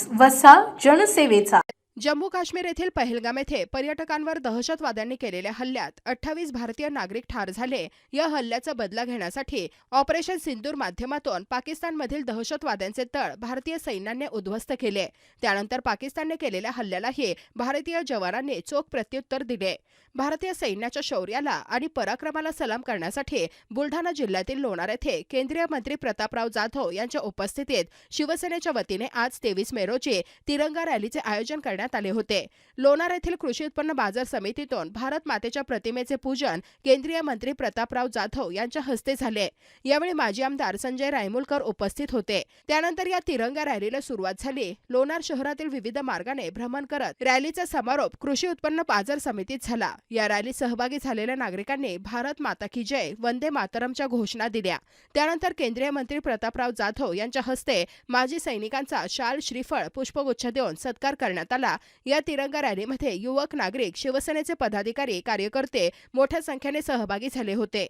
News वसा जनसेवेचा. जम्मू काश्मीर येथील पहलगाम येथे पर्यटकांवर दहशतवाद्यांनी केलेल्या हल्ल्यात अठ्ठावीस भारतीय नागरिक ठार झाले. या हल्ल्याचा बदला घेण्यासाठी ऑपरेशन सिंदूर माध्यमातून पाकिस्तानमधील दहशतवाद्यांचे तळ भारतीय सैन्याने उद्ध्वस्त केले. त्यानंतर पाकिस्तानने केलेल्या हल्ल्यालाही भारतीय जवानांनी चोख प्रत्युत्तर दिले. भारतीय सैन्याच्या शौर्याला आणि पराक्रमाला सलाम करण्यासाठी बुलढाणा जिल्ह्यातील लोणार येथे केंद्रीय मंत्री प्रतापराव जाधव यांच्या उपस्थितीत शिवसेनेच्या वतीने आज तेवीस मे रोजी तिरंगा रॅलीचे आयोजन करण्यात करण्यात आले होते. लोणार येथील कृषी उत्पन्न बाजार समितीतून भारत मातेच्या प्रतिमेचे पूजन केंद्रीय मंत्री प्रतापराव जाधव यांच्या हस्ते झाले. यावेळी माजी आमदार संजय रायमुलकर उपस्थित होते. त्यानंतर या तिरंगा रॅलीला सुरुवात झाली. लोणार शहरातील विविध मार्गाने भ्रमण करत रॅलीचा समारोप कृषी उत्पन्न बाजार समितीत झाला. या रॅलीत सहभागी झालेल्या नागरिकांनी भारत माता की जय वंदे मातरमच्या घोषणा दिल्या. त्यानंतर केंद्रीय मंत्री प्रतापराव जाधव यांच्या हस्ते माजी सैनिकांचा शाल श्रीफळ पुष्पगुच्छ देऊन सत्कार करण्यात आला. या तिरंगा रॅलीमध्ये युवक नागरिक शिवसेनेचे पदाधिकारी कार्यकर्ते मोठ्या संख्येने सहभागी झाले होते.